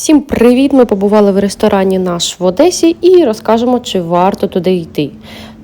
Всім привіт! Ми побували в ресторані наш в Одесі і розкажемо, чи варто туди йти.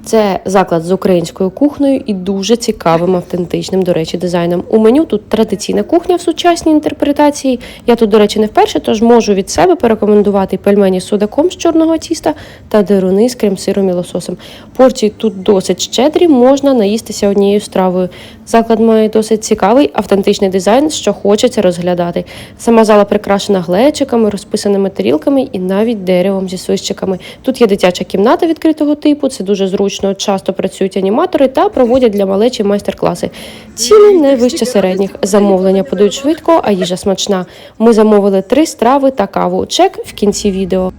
Це заклад з українською кухнею і дуже цікавим автентичним, до речі, дизайном. У меню тут традиційна кухня в сучасній інтерпретації. Я тут, до речі, не вперше, тож можу від себе порекомендувати пельмені з судаком з чорного тіста та деруни з крем-сиром і лососем. Порції тут досить щедрі, можна наїстися однією стравою. Заклад має досить цікавий автентичний дизайн, що хочеться розглядати. Сама зала прикрашена глечиками, розписаними тарілками і навіть деревом зі свищиками. Тут є дитяча кімната відкритого типу, це дуже зручно. Часто працюють аніматори та проводять для малечі майстер-класи. Ціни не вище середніх. Замовлення подають швидко, а їжа смачна. Ми замовили три страви та каву. Чек в кінці відео.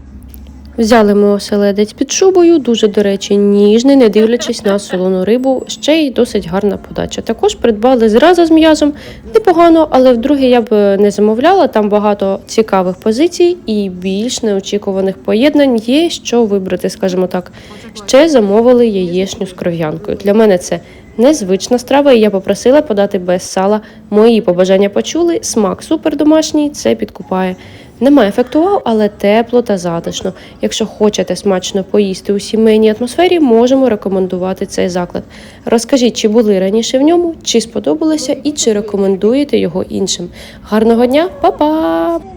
Взяли ми оселедець під шубою, дуже, до речі, ніжний, не дивлячись на солону рибу, ще й досить гарна подача. Також придбали зразу з м'язом, непогано, але вдруге я б не замовляла. Там багато цікавих позицій і більш неочікуваних поєднань є, що вибрати, скажімо так. Ще замовили яєчню з кров'янкою. Для мене це незвична страва, і я попросила подати без сала. Мої побажання почули. Смак супер домашній, це підкупає. Немає ефекту вау, але тепло та затишно. Якщо хочете смачно поїсти у сімейній атмосфері, можемо рекомендувати цей заклад. Розкажіть, чи були раніше в ньому, чи сподобалося і чи рекомендуєте його іншим. Гарного дня, па-па!